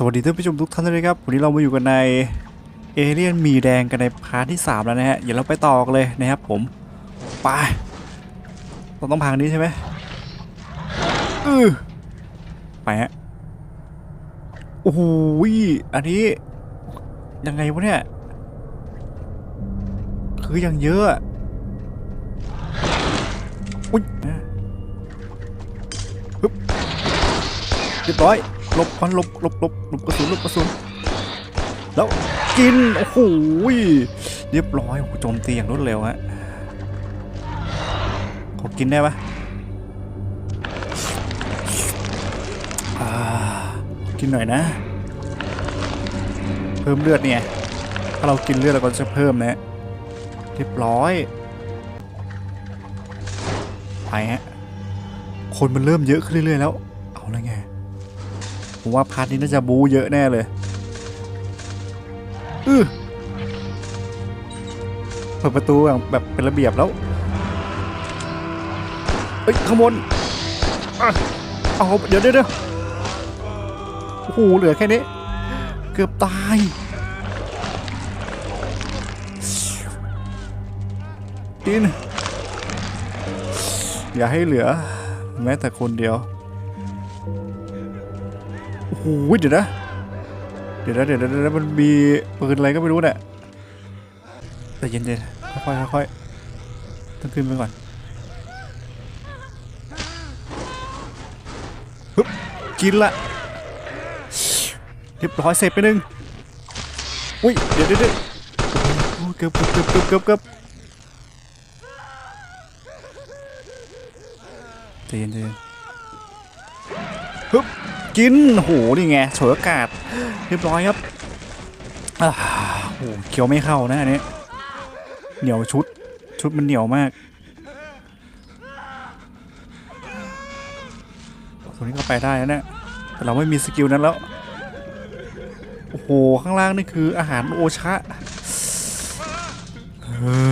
สวัสดีท่านผู้ชมทุกท่านเลยครับ วันนี้เรามาอยู่กันในเอเลียนมีแดงกันในพาร์ทที่ 3 แล้วนะฮะเดี๋ยวเราไปต่อกันเลยนะครับผมไปเราต้องพังนี้ใช่ไหมอือไปฮะโอ้โหอันนี้ ยังไงวะเนี่ย คือยังเยอะอะอุ้ยฮึบเรียบร้อย หลบควันหลบหลบหลบหลบกระสุนหลบกระสุนแล้วกินโอ้โหเรียบร้อยโอ้โหโจมตีอย่างรวดเร็วฮะขอกินได้ปะกินหน่อยนะ เพิ่มเลือดเนี่ย ถ้าเรากินเลือดเราก็จะเพิ่มนะเรียบร้อยไปฮะคนมันเริ่มเยอะขึ้นเรื่อยๆแล้ว เอาแล้วไง ผมว่าพาร์ทนี้น่าจะบูเยอะแน่เลยอือเปิดประตูแบบแบบเป็นระเบียบแล้วเฮ้ยข้างบนอะเอาเดี๋ยวเดี๋ยวเดี๋ยวโอ้โหเหลือแค่นี้ เกือบตายกินอย่าให้เหลือ แม้แต่คนเดียว โหเดี๋ยวนะเดี๋ยวนะ เดี๋ยวนะเดี๋ยวนะมันมีปืนอะไรก็ไม่รู้เนี่ยแต่เย็นๆค่อยๆค่อยๆต้องขึ้นไปก่อนฮึบกินละเรียบร้อยเสร็จไปหนึ่งอุ้ยเดี๋ยวเดี๋ยวเดี๋ยวโอ้ยเกือบเกือบเกือบเกือบเกือบเกือบใจเย็นใจเย็นฮึบ กินโอ้โหนี่ไงฉวยโอกาสเรียบร้อยครับโอ้โหเคียวไม่เข้านะอันนี้เหนียวชุดชุดมันเหนียวมากตัวนี้ก็ไปได้นะเนี่ยแต่เราไม่มีสกิลนั้นแล้วโอ้โหข้างล่างนี่คืออาหารโอชะเอ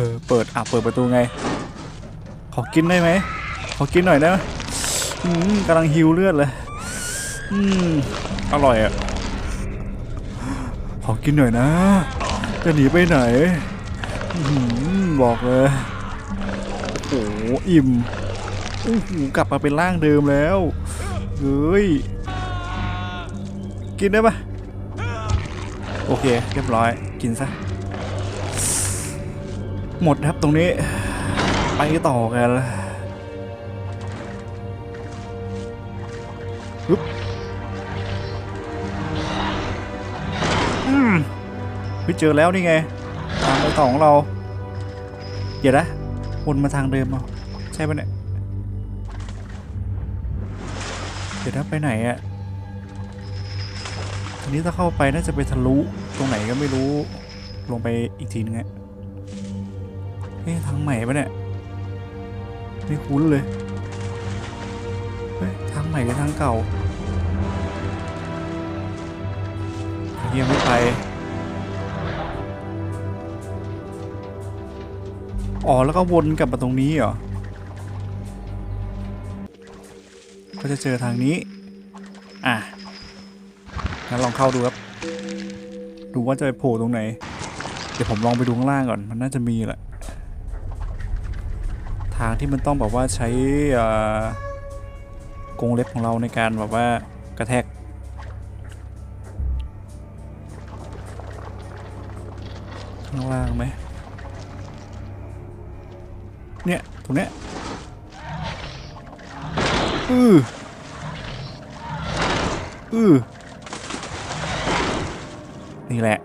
อเปิดอะเปิดประตูไง ขอกินได้ไหมขอกินหน่อยนะอืมกำลังฮิวเลือดเลย อืม อร่อยอะ ขอกินหน่อยนะ จะหนีไปไหนอบอกเลย โอ้โห อิ่มโอ้โหกลับมาเป็นร่างเดิมแล้ว เฮ้ย กินได้ปะโอเค เรียบร้อย กินซะ หมดครับตรงนี้ ไปต่อกันไปเจอแล้วนี่ไงทางไปต่อของเรา เดี๋ยวนะวนมาทางเดิมเอาใช่ปะเนี่ยเดี๋ยวนะไปไหนอะทีนี้ถ้าเข้าไปน่าจะไปทะลุตรงไหนก็ไม่รู้ลงไปอีกทีนึงอะเอ๊ะทางใหม่ปะเนี่ยไม่คุ้นเลยเฮ้ยทางใหม่หรือทางเก่าเยี่ยไม่ไป อ๋อแล้วก็วนกลับมาตรงนี้เหรอ ก็จะเจอทางนี้ อะงั้นลองเข้าดูครับ ดูว่าจะไปโผล่ตรงไหน เดี๋ยวผมลองไปดูข้างล่างก่อน มันน่าจะมีแหละ ทางที่มันต้องแบบว่าใช้อ่อกรงเล็บของเราในการแบบว่ากระแทกข้างล่างไหม เนี่ยตรงเนี้ยอืออือนี่แหละ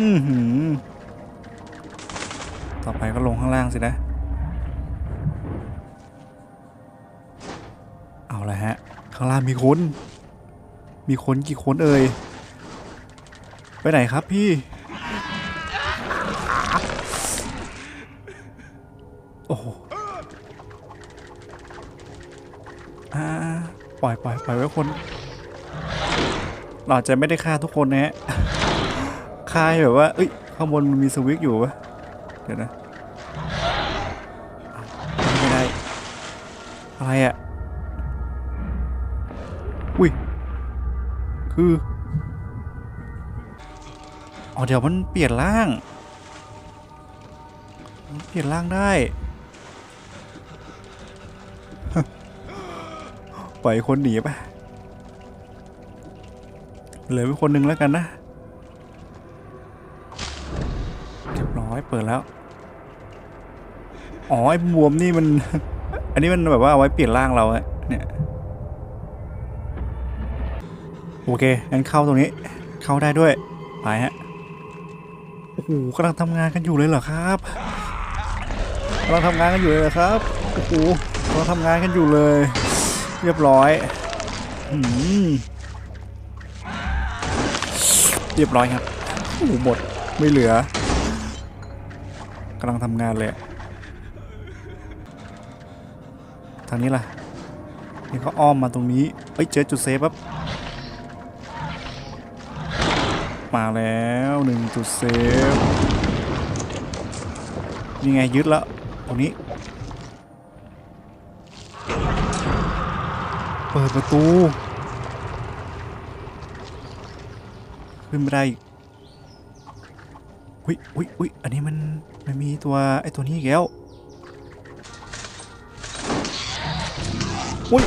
อือหือ ต่อไปก็ลงข้างล่างสินะ เอาละฮะ ข้างล่างมีคน มีคนกี่คนเอ่ย ไปไหนครับพี่ ปล่อยปล่อยปล่อยไว้คนเราอาจจะไม่ได้ฆ่าทุกคนนะฮะฆ่าแบบว่าเอ้ยข้างบนมันมีสวิตอยู่ปะเดี๋ยวนะไม่ได้อะไรอะอุ้ยคืออ๋อเดี๋ยวมันเปลี่ยนร่าง มันเปลี่ยนร่างได้ ปล่อยคนหนีไปเหลือไปคนหนึ่งแล้วกันนะเรียบร้อยเปิดแล้ว อ๋อไอ้บวมนี่มัน อันนี้มันแบบว่าเอาไว้เปลี่ยนร่างเราอะเนี่ย โอเคงั้นเข้าตรงนี้ เข้าได้ด้วย ไปฮะ โอ้โหกำลังทำงานกันอยู่เลยเหรอครับกำลังทำงานกันอยู่เลยเหรอครับ โอ้โหกำลังทำงานกันอยู่เลย เรียบร้อยอเรียบร้อยครับโอ้หหมดไม่เหลือกำลังทำงานเลยทางนี้ล่ะนี่เขาอ้อมมาตรงนี้เอ้ยเจอจุดเซฟปั๊บมาแล้วหนึ่งจุดเซฟนี่ไงยึดแล้วตรงนี้ ปิดประตู ขึ้นไม่ได้อุ้ยอุ้ยอุ้ยอันนี้มันมันมีตัวไอตัวนี้อีกแล้วอุ้ย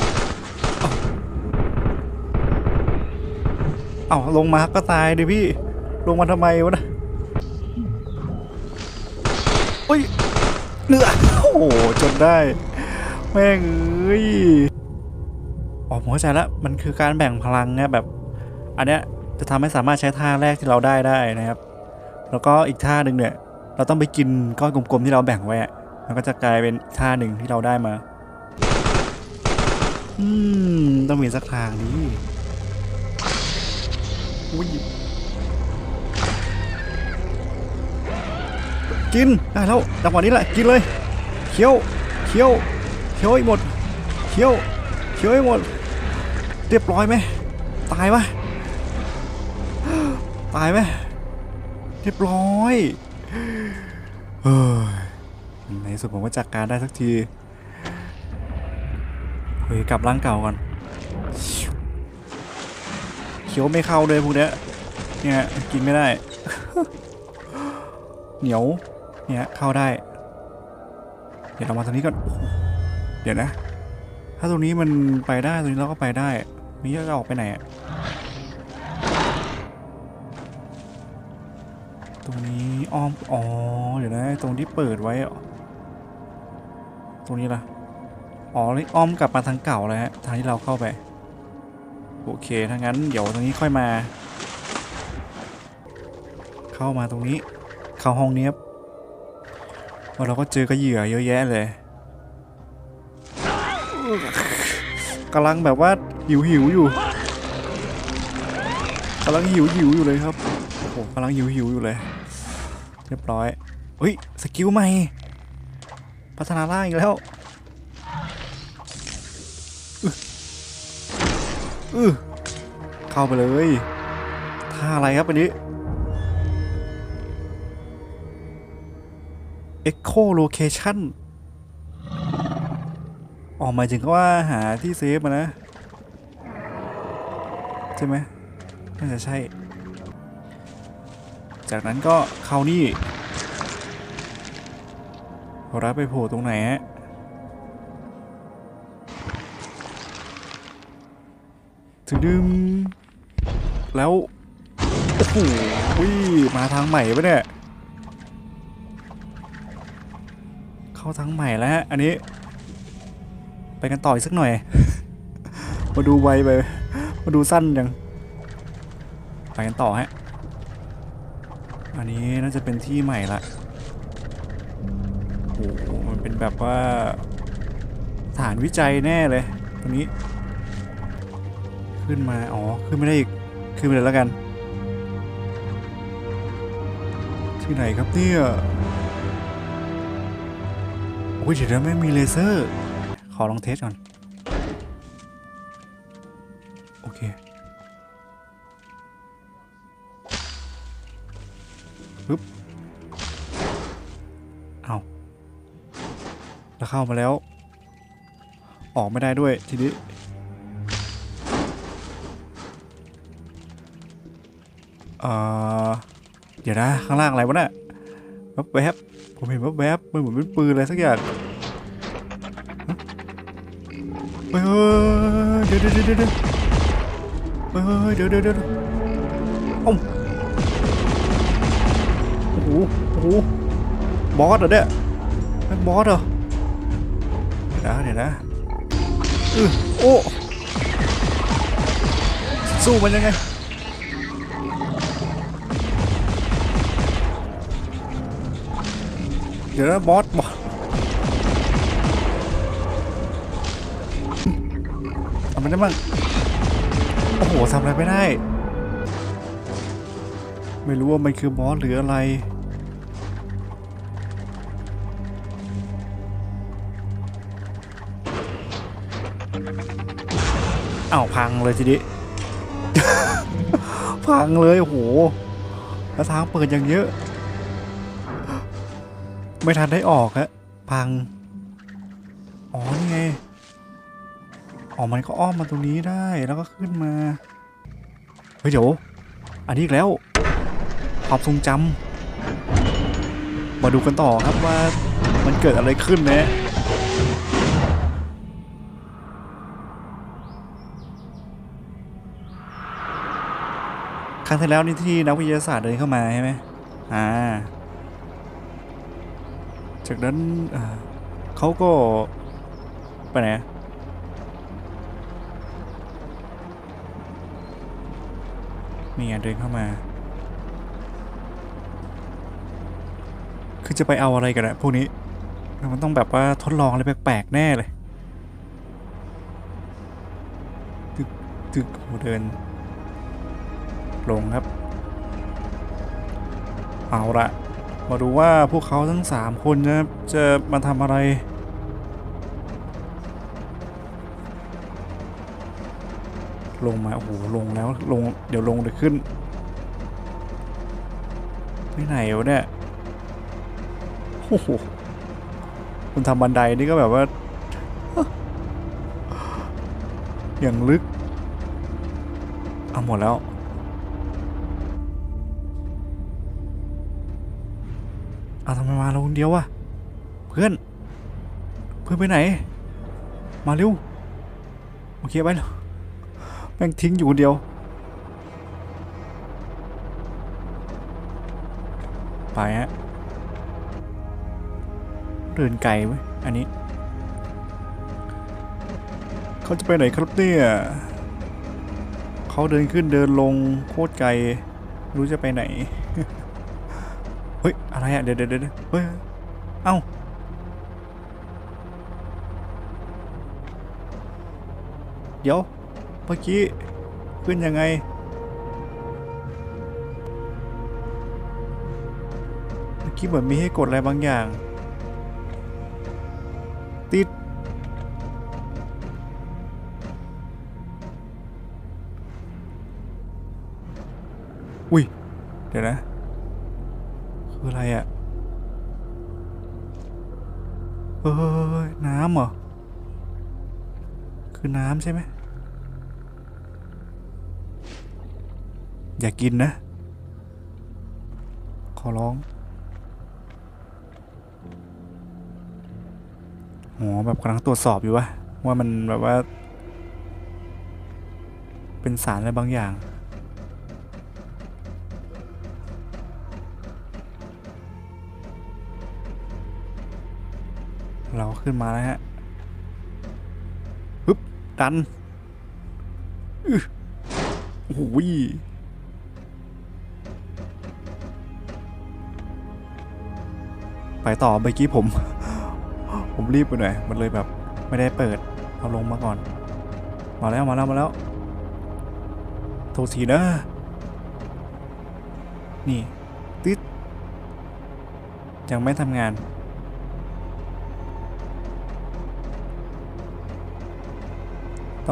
เอ้าลงมาก็ตายดิพี่ ลงมาทำไมวะนะอุ้ยเนื้อโอ้โหจนได้ แม่งเอ้ย ผมเข้าใจแล้วมันคือการแบ่งพลังเนี่ยแบบ อันเนี้ยจะทำให้สามารถใช้ท่าแรกที่เราได้ได้นะครับ แล้วก็อีกท่าหนึ่งเนี่ย เราต้องไปกินก้อนกลมๆที่เราแบ่งไว้มันก็จะกลายเป็นท่าหนึ่งที่เราได้มา อืม ต้องมีสักทางนี้อุ้ยกินได้แล้วจังหวะนี้แหละกินเลยเคี้ยวเคี้ยวเคี้ยวให้หมดเคี้ยวเคี้ยวให้หมด เรียบร้อยไหมตายปะตายไหมเรียบร้อยเฮ้ยในสุดผมก็จัดการได้สักทีเฮ้ยกลับร่างเก่าก่อนเคี้ยวไม่เข้าเลยพวกเนี้ยเนี่ยกินไม่ได้ เหนียวเนี่ยเข้าได้ เดี๋ยวเรามาตรงนี้ก่อนเดี๋ยวนะ ถ้าตรงนี้มันไปได้ตรงนี้เราก็ไปได้ มีจะออกไปไหนอะตรงนี้อ้อมอ๋อเดี๋ยวนะตรงที่เปิดไว้ตรงนี้ล่ะอ๋อนี่อ้อมกลับมาทางเก่าแล้วฮะทางที่เราเข้าไปโอเคถ้างั้นเดี๋ยวตรงนี้ค่อยมา เข้ามาตรงนี้ เข้าห้องนี้ครับว่าเราก็เจอกระเหยื่อเยอะแยะเลยกำลังแบบว่า หิวหิวอยู่กำลังหิวหิวอยู่เลยครับโอ้โหกำลังหิวหิวอยู่เลย เรียบร้อยเฮ้ยสกิลใหม่ พัฒนาร่างอีกแล้วอือเข้าไปเลยท่าอะไรครับอันนี้ Echo Location ออกมายถึงก็ว่าหาที่เซฟมานะ ใช่ไหมน่าจะใช่ จากนั้นก็เข้านี่รับไปโผล่ตรงไหนฮะถึงดึงแล้วโอ้โหอุ้ยมาทางใหม่ปะเนี่ย เข้าทางใหม่แล้วฮะอันนี้ ไปกันต่ออีกสักหน่อย มาดูไวไป มาดูสั้นจังไปกันต่อฮะ อันนี้น่าจะเป็นที่ใหม่ละโอ้โหมันเป็นแบบว่าฐานวิจัยแน่เลยตรงนี้ ขึ้นมา อ๋อ ขึ้นไม่ได้อีก ขึ้นไปเลยแล้วกัน ที่ไหนครับเนี่ยโอ้ยเดี๋ยวไม่มีเลเซอร์ ขอลองเทสก่อน แล้วเข้ามาแล้ว ออกไม่ได้ด้วยทีนี้เดี๋ยวนะ ข้างล่างอะไรวะเนะ่ยแวบแบบผมเห็นแวบแบบมันเหมือนเป็นปืนอะไรสักอย่างเฮ้ยเดี๋ยวเดี๋ยวเดี๋ยวเดเฮ้ยเดี๋ยวเดี๋ยวเดี๋ยวโอ้โหโอ้โหบอสเหรอเนี่ยเป็บอสเหรอ นะเดี๋ยวนะอือโอ้สู้มันยังไงเดี๋ยวนะบอสบอสเอามันได้บ้างโอ้โหทำอะไรไม่ได้ ไม่รู้ว่ามันคือบอสหรืออะไร อ้าวพังเลยทีนี้พังเลยโหแล้วทางเปิดอย่างเยอะ ไม่ทันได้ออกฮะพัง อ๋อนี่ไงอ๋อมันก็อ้อมมาตรงนี้ได้แล้วก็ขึ้นมา เฮ้ยเดี๋ยว อันนี้อีกแล้วความทรงจำมาดูกันต่อครับว่ามันเกิดอะไรขึ้นนะ ครั้งที่แล้วนี่ที่นักวิทยาศาสตร์เดินเข้ามาใช่ไหมอ่า จากนั้นเขาก็ไปไหนนี่ไงเดินเข้ามา คือจะไปเอาอะไรกันอะพวกนี้ มันต้องแบบว่าทดลองอะไรแปลกๆแน่เลยตึกตึกโหเดิน ลงครับ เอาละมาดูว่าพวกเขาทั้งสามคนจะจะมาทำอะไร ลงมาโอ้โหลงแล้วลงเดี๋ยวลงเดี๋ยวขึ้นไปไหนวะเนี่ยโอ้โหคุณทำบันไดนี่ก็แบบว่า อย่างลึก เอาหมดแล้ว คนเดียววะเพื่อน เพื่อนไปไหน มาเร็วโอเคไปแล้วแม่งทิ้งอยู่คนเดียว ไปฮะเดินไกลเว้อันนี้ เขาจะไปไหนครับเนี่ยเขาเดินขึ้นเดินลงโคตรไกล รู้จะไปไหน เฮ้ย อะไรอะเดี๋ยวเดี๋ยวเดี๋ยวเฮ้ย เอ้า เดี๋ยว เมื่อกี้ ขึ้นยังไง เมื่อกี้เหมือนมีให้กดอะไรบางอย่าง ติด อุ้ย เดี๋ยวนะ คืออะไรอะ่ะเอ้ยน้ำเหรอ คือน้ำใช่ไหม อย่ากินนะ ขอร้องโหแบบกำลังตรวจสอบอยู่วะว่ามันแบบว่า เป็นสารอะไรบางอย่าง ขึ้นมาแล้วฮะฮึบดันอือโอ้โหยไปต่อเมื่อกี้ผม ผมรีบไปหน่อย มันเลยแบบไม่ได้เปิด เอาลงมาก่อน มาแล้วมาแล้วมาแล้วโทษทีนะ นี่ติดยังไม่ทำงาน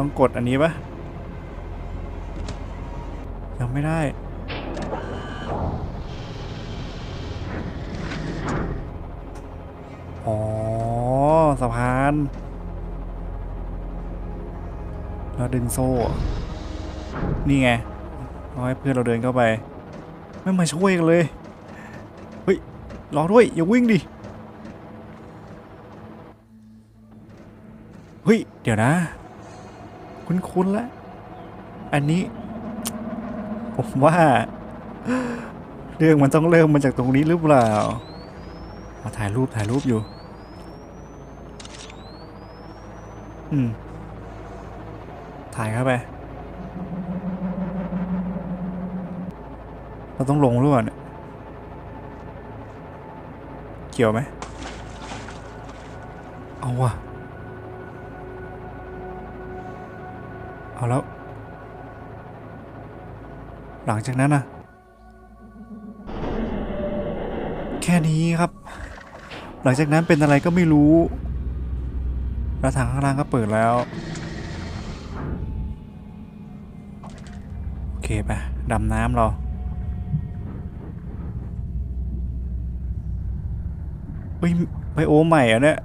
ต้องกดอันนี้ปะยังไม่ได้อ๋อสะพานแล้วดึงโซ่ นี่ไงเอาให้เพื่อนเราเดินเข้าไป ไม่มาช่วยกันเลย เฮ้ยรอด้วย อย่าวิ่งดิ เฮ้ย เดี๋ยวนะ คุ้นๆแล้ว อันนี้ ผมว่า เรื่องมันต้องเริ่มมาจากตรงนี้หรือเปล่า มาถ่ายรูปถ่ายรูปอยู่ อืม ถ่ายเข้าไป เราต้องลงหรือเปล่าเนี่ยเกี่ยวไหมเอาว่ะ เอาแล้ว หลังจากนั้นนะแค่นี้ครับ หลังจากนั้นเป็นอะไรก็ไม่รู้แล้วทางข้างล่างก็เปิดแล้ว โอเคไปดำน้ำเราเฮ้ยไบโอใหม่อะเนี่ย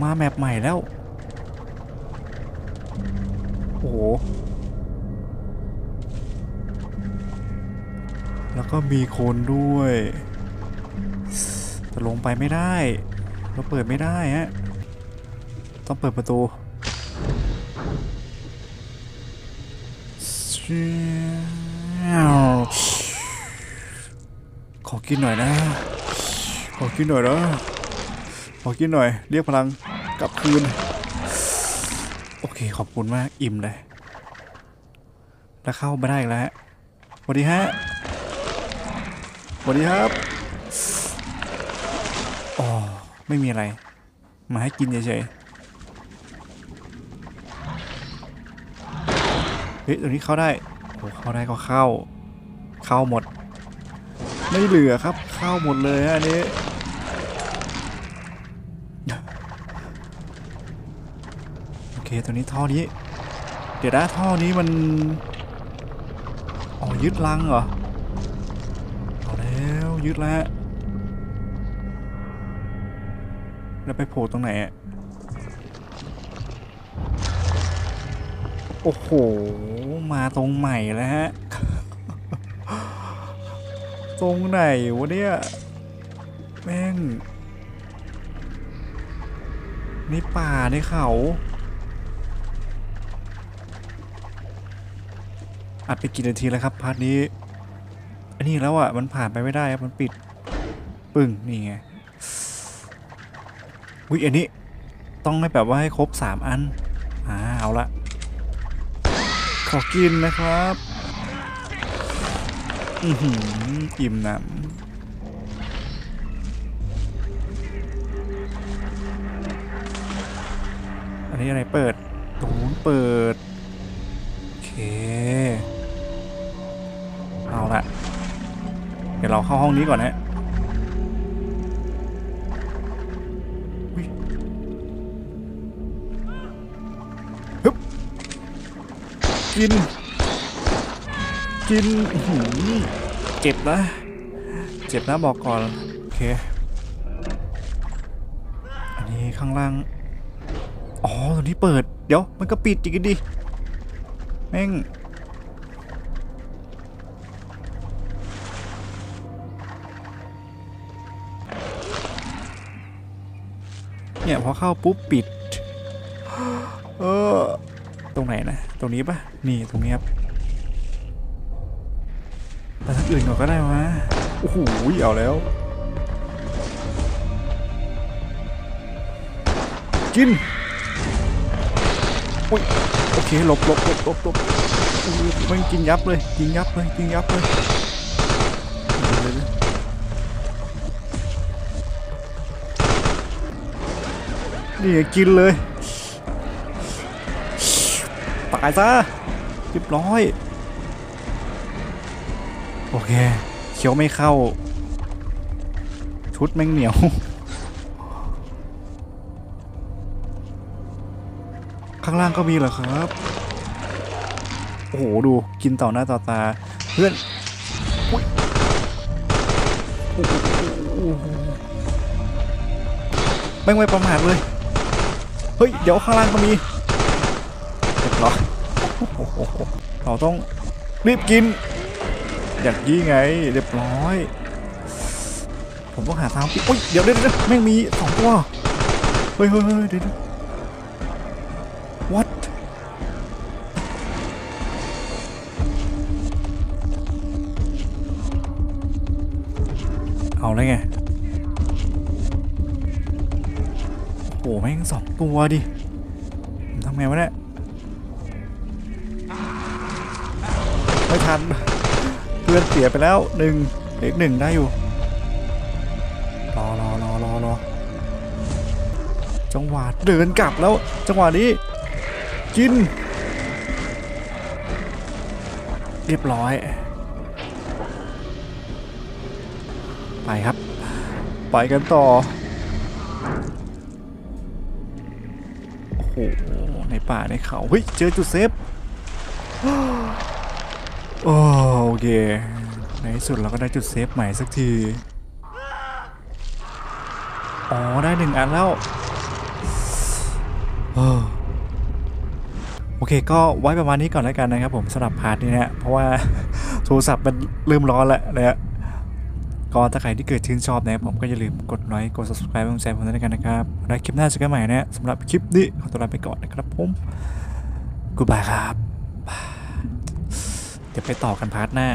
มาแมปใหม่แล้ว โอ้โห แล้วก็มีคนด้วยแต่ลงไปไม่ได้ เราเปิดไม่ได้ฮะ ต้องเปิดประตูขอกินหน่อยนะ ขอกินหน่อยนะขอกินหน่อย เรียกพลังกลับคืน โอเคขอบคุณมาก อิ่มเลย แล้วเข้ามาได้อีกแล้วฮะสวัสดีฮะสวัสดีครับอ๋อไม่มีอะไร มาให้กินเฉยๆเฮ้ยตรงนี้เข้าได้โอ้เข้าได้ก็เข้า เข้าหมด ไม่เหลือครับ เข้าหมดเลยฮะอันนี้ โอ เคตัวนี้ท่อนี้ เดี๋ยวนะท่อนี้มันอ๋อยึดลังเหรอเอาแล้วยึดแล้วแล้วไปโผล่ตรงไหนอะโอ้โห มาตรงใหม่แล้วฮะ ตรงไหนวะเนี่ยแม่งนี่ป่าในเขา อัดไปกี่นาทีแล้วครับพาร์ทนี้ อันนี้แล้วอะมันผ่านไปไม่ได้ครับมันปิด ปึ้งนี่ไงวิอันนี้ต้องให้แบบว่าให้ครบสามอันอ่าเอาละขอกินนะครับอือหืออิ่มหนำอันนี้อะไรเปิดตูนเปิด โอเค เดี๋ยวเราเข้าห้องนี้ก่อนนะฮึบกิน กินอื้อหืเจ็บนะ เจ็บนะบอกก่อน โอเค อันนี้ข้างล่าง อ๋อ ตัวนี้เปิด เดี๋ยว มันก็ปิดอีกดิ แม่ง เนี่ยพอเข้าปุ๊บปิด เออ ตรงไหนนะ ตรงนี้ปะนี่ตรงนี้ครับไปทางอื่นก่อนก็ได้วะโอ้โหเอาแล้ว กินโอ้ยโอเคหลบหลบหลบหลบหลบโอ้โหมันกินยับเลยกินยับเลยกินยับเลย นี่กินเลยตายซะเรียบร้อย โอเคเคี้ยวไม่เข้า ชุดแม่งเหนียวข้างล่างก็มีเหรอครับ โอ้โห ดูกินต่อหน้าต่อตา เพื่อนอุ๊ยโอ้โหโอ้โหแม่ไม่ประมาทเลย เฮ้ย เดี๋ยวข้างล่างก็มีเรียบร้อยโอ้โหเราต้องรีบกิน อย่างนี้ไง เรียบร้อย ผมต้องหาทางปิดโอ้ย เดี๋ยวเดี๋ยวเดี๋ยวแม่งมีสองตัว เฮ้ยเฮ้ยเฮ้ยเดี๋ยวเดี๋ยว what เอาแล้วไง หแม่งสองตัวดิทำไงวะเนี่ยไม่ทันเพื่อนเสียไปแล้วหนึ่งเล็กหนึ่งได้อยู่รอรอรอรอรอจังหวะเดินกลับแล้ว จังหวะนี้กิน เรียบร้อย ไปครับ ไปกันต่อ ป่าในเขาเฮ้ยเจอจุดเซฟโอโอเคในที่สุดเราก็ได้จุดเซฟใหม่สักทีอ๋อได้หนึ่งอันแล้วเออโอเค ก็ไว้ประมาณนี้ก่อนแล้วกันนะครับผมสำหรับพาร์ทนี้นะเพราะว่าโทรศัพท์มันเริ่มร้อนแล้วนะฮะ ก็ถ้าใครที่เกิดชื่นชอบนะครับผมก็อย่าลืมกดไลค์กด subscribe กดแชร์ผมด้วยกันนะครับแล้วคลิปหน้าเจอกันใหม่นะฮะสำหรับคลิปนี้ขอตัวลาไปก่อนนะครับผม goodbye ครับเดี๋ยวไปต่อกันพาร์ทหน้า